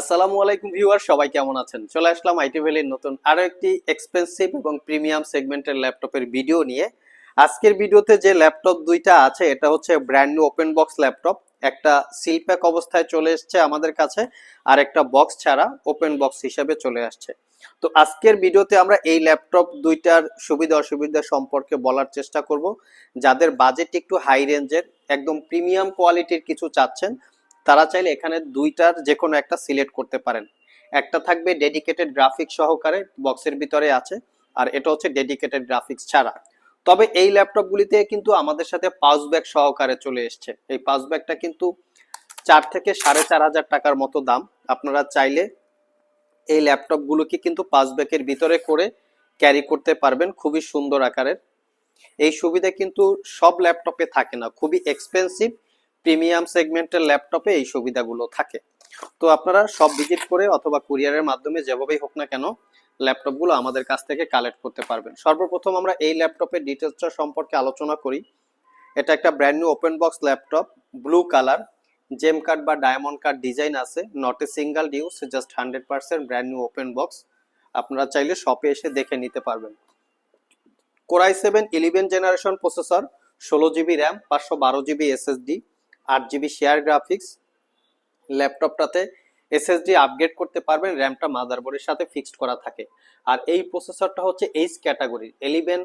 আসসালামু আলাইকুম ভিউয়ার, সবাই কেমন আছেন? চলে আসলাম আইটি ভ্যালির নতুন আরও একটি এক্সপেন্সিভ এবং প্রিমিয়াম সেগমেন্টের ল্যাপটপের ভিডিও নিয়ে। আজকের ভিডিওতে যে ল্যাপটপ দুইটা আছে, এটা হচ্ছে brand new open box laptop একটা সিলপ্যাক অবস্থায় চলে এসছে আমাদের কাছে, আর একটা বক্স ছাড়া ওপেন বক্স হিসেবে চলে আসছে। তো আজকের ভিডিওতে আমরা এই ল্যাপটপ দুইটার সুবিধা অসুবিধা সম্পর্কে বলার চেষ্টা করব। যাদের বাজেট একটু হাই রেঞ্জের একদম প্রিমিয়াম কোয়ালিটির কিছু চাচ্ছেন তারা চাইলে এখানে দুইটার যে কোনো একটা সিলেক্ট করতে পারেন। একটা থাকবে ডেডিকেটেড গ্রাফিক্স সহকারে বক্সের ভিতরে আছে, আর এটা হচ্ছে ডেডিকেটেড গ্রাফিক্স ছাড়া। তবে এই ল্যাপটপগুলিতে কিন্তু আমাদের সাথে পাউচ ব্যাগ সহকারে চলে এসছে। এই পাউচ ব্যাগটা কিন্তু চার থেকে সাড়ে চার হাজার টাকার মতো দাম। আপনারা চাইলে এই ল্যাপটপগুলোকে কিন্তু পাউচ ব্যাগের ভিতরে করে ক্যারি করতে পারবেন খুবই সুন্দর আকারের। এই সুবিধা কিন্তু সব ল্যাপটপে থাকে না, খুবই এক্সপেন্সিভ প্রিমিয়াম সেগমেন্টের ল্যাপটপে এই সুবিধাগুলো থাকে। তো আপনারা সব ভিজিট করে অথবা কুরিয়ারের মাধ্যমে যেভাবেই হোক না কেন ল্যাপটপগুলো আমাদের কাছ থেকে কালেক্ট করতে পারবেন। সর্বপ্রথম আমরা এই ল্যাপটপের ডিটেলসটা সম্পর্কে আলোচনা করি। এটা একটা brand new open box laptop, blue colour, gem card বা ডায়মন্ড কার্ড ডিজাইন আছে, not a single use, just hundred percent brand new open box. আপনারা চাইলে শপে এসে দেখে নিতে পারবেন। Core i seven eleven generation processor, ষোলো জিবি র্যাম, পাঁচশো বারো জিবি এসএসডি আট জিবি শেয়ার গ্রাফিক্স ল্যাপটপটাতে এসএসডি আপগ্রেড করতে পারবেন র্যামটা মাদারবোর্ডের সাথে ফিক্সড করা থাকে। আর এই প্রসেসরটা হচ্ছে এইচ ক্যাটাগরির eleven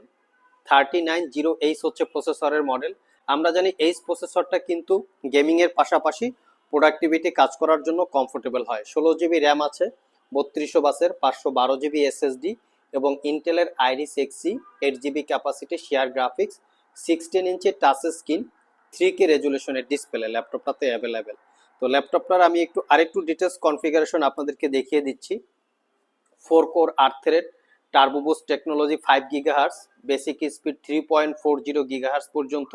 thirty nine zero H হচ্ছে প্রসেসরের মডেল আমরা জানি এইচ প্রসেসরটা কিন্তু গেমিং এর পাশাপাশি প্রোডাক্টিভিটি কাজ করার জন্য কমফোর্টেবল হয়। ষোলো জিবি র্যাম আছে, বত্রিশশো বাসের, পাঁচশো বারো জিবি এসএসডি এবং ইন্টেলের Iris Xe eight GB capacity share graphics sixteen inch touch screen three K রেজুলেশনের display ল্যাপটপটাতে অ্যাভেলেবেল তো ল্যাপটপটার আমি একটু, আরেকটু ডিটেলস কনফিগারেশন আপনাদেরকে দেখিয়ে দিচ্ছি। ফোর কোর আট turbo boost technology five gigahertz basic speed three point four zero gigahertz পর্যন্ত।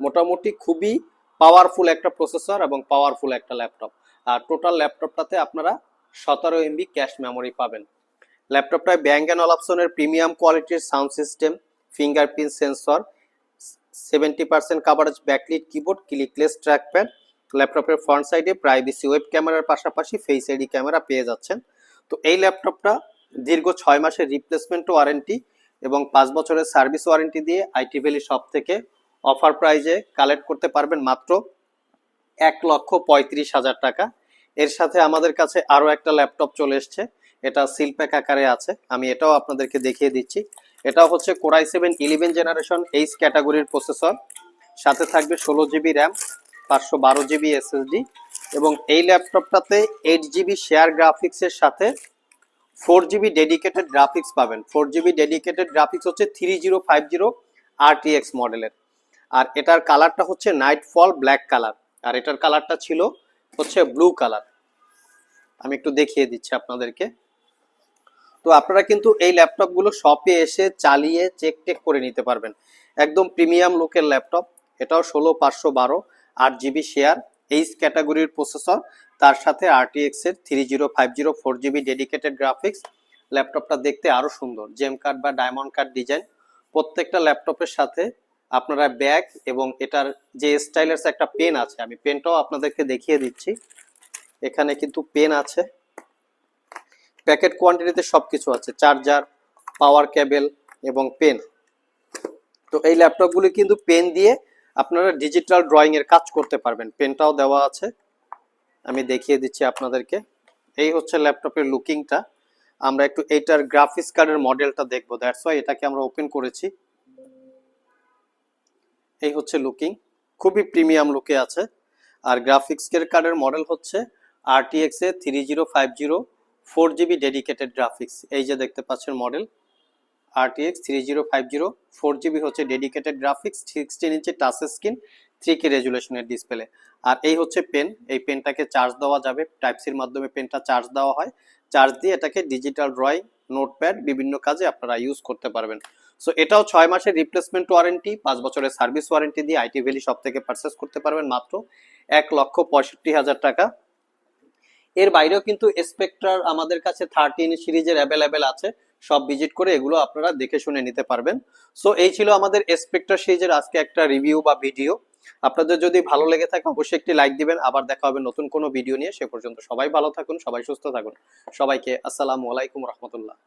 মোটামুটি খুবই পাওয়ারফুল একটা প্রসেসর এবং পাওয়ারফুল একটা ল্যাপটপ আর টোটাল ল্যাপটপটাতে আপনারা সতেরো এমবি ক্যাশ মেমোরি পাবেন। ল্যাপটপটায় ব্যাঙ্ক অ্যান্ড অলাপসনের প্রিমিয়াম কোয়ালিটির sound system fingerprint sensor seventy percent coverage backlit keyboard clickless trackpad ল্যাপটপের ফ্রন্ট সাইডে প্রাইভেসি ওয়েব ক্যামেরার পাশাপাশি ফেস আইডি ক্যামেরা পেয়ে যাচ্ছেন। তো এই ল্যাপটপটা দীর্ঘ ছয় মাসের রিপ্লেসমেন্ট ওয়ারেন্টি এবং পাঁচ বছরের সার্ভিস ওয়ারেন্টি দিয়ে আইটি ভ্যালি শপ থেকে অফার প্রাইজে কালেক্ট করতে পারবেন মাত্র এক লক্ষ পঁয়ত্রিশ হাজার টাকা। এর সাথে আমাদের কাছে আরও একটা ল্যাপটপ চলে এসছে। এটা সিলপ্যাক আকারে আছে। আমি এটাও আপনাদেরকে দেখিয়ে দিচ্ছি। এটাও হচ্ছে core i seven eleven generation H ক্যাটাগরির প্রসেসর। সাথে থাকবে ষোলো জিবি র্যাম, পাঁচশো বারো জিবি এসএসডি এবং এই ল্যাপটপটাতে এইট জিবি শেয়ার গ্রাফিক্সের সাথে ফোর জিবি ডেডিকেটেড গ্রাফিক্স পাবেন। ফোর জিবি ডেডিকেটেড গ্রাফিক্স হচ্ছে three zero five zero RTX মডেলের। আর এটার কালারটা হচ্ছে নাইট ফল ব্ল্যাক কালার আর এটার কালারটা ছিল হচ্ছে ব্লু কালার আমি একটু দেখিয়ে দিচ্ছি আপনাদেরকে। তো আপনারা কিন্তু এই ল্যাপটপগুলো শপে এসে চালিয়ে চেক টেক করে নিতে পারবেন। একদম প্রিমিয়াম লুকের ল্যাপটপ এটাও ষোলো পাঁচশো বারো, আট জিবি শেয়ার এইচ ক্যাটাগরির প্রসেসর তার সাথে আরটিএক্স এর three zero five zero four GB dedicated graphics ল্যাপটপটা দেখতে আরও সুন্দর জেম কার্ড বা ডায়মন্ড কার্ড ডিজাইন প্রত্যেকটা ল্যাপটপের সাথে আপনারা ব্যাগ এবং এটার যে স্টাইলের একটা পেন আছে, আমি পেনটাও আপনাদেরকে দেখিয়ে দিচ্ছি। এখানে কিন্তু পেন আছে। প্যাকেট কোয়ান্টিটিতে সবকিছু আছে। চার্জার, পাওয়ার কেবল এবং পেন। তো এই ল্যাপটপগুলি কিন্তু পেন দিয়ে আপনারা ডিজিটাল ড্রয়িং এর কাজ করতে পারবেন। পেনটাও দেওয়া আছে। আমি দেখিয়ে দিচ্ছি আপনাদেরকে। এই হচ্ছে ল্যাপটপের লুকিংটা। আমরা একটু এইটার গ্রাফিক্স কার্ডের মডেলটা দেখব। দ্যাটস ওয়াই এটাকে আমরা ওপেন করেছি। এই হচ্ছে লুকিং। খুবই প্রিমিয়াম লুকে আছে। আর গ্রাফিক্স কার্ডের মডেল হচ্ছে RTX A three zero five zero four GB dedicated graphics এই যে দেখতে পাচ্ছেন model RTX three zero five zero four GB হচ্ছে dedicated graphics sixteen inch touch screen three K রেজুলেশনের display আর এই হচ্ছে পেন এই পেনটাকে চার্জ দেওয়া যাবে। টাইপ সির মাধ্যমে পেনটা চার্জ দেওয়া হয়। চার্জ দিয়ে এটাকে ডিজিটাল ড্রয়িং নোটপ্যাড বিভিন্ন কাজে আপনারা ইউজ করতে পারবেন। সো এটাও ছয় মাসের রিপ্লেসমেন্ট ওয়ারেন্টি পাঁচ বছরের সার্ভিস ওয়ারেন্টি দিয়ে আইটি ভ্যালি সব থেকে পারচেস করতে পারবেন মাত্র এক লক্ষ পঁয়ষট্টি হাজার টাকা। এর বাইরেও কিন্তু স্পেক্ট্রার আমাদের কাছে থার্টিন সিরিজের অ্যাভেলেবেল আছে। সব ভিজিট করে এগুলো আপনারা দেখে শুনে নিতে পারবেন। সো এই ছিল আমাদের স্পেক্ট্রা সিরিজের আজকে একটা রিভিউ বা ভিডিও আপনাদের যদি ভালো লেগে থাকে, অবশ্যই একটি লাইক দিবেন। আবার দেখা হবে নতুন কোনো ভিডিও নিয়ে। সে পর্যন্ত সবাই ভালো থাকুন, সবাই সুস্থ থাকুন। সবাইকে আসসালামু আলাইকুম রহমতুল্লাহ।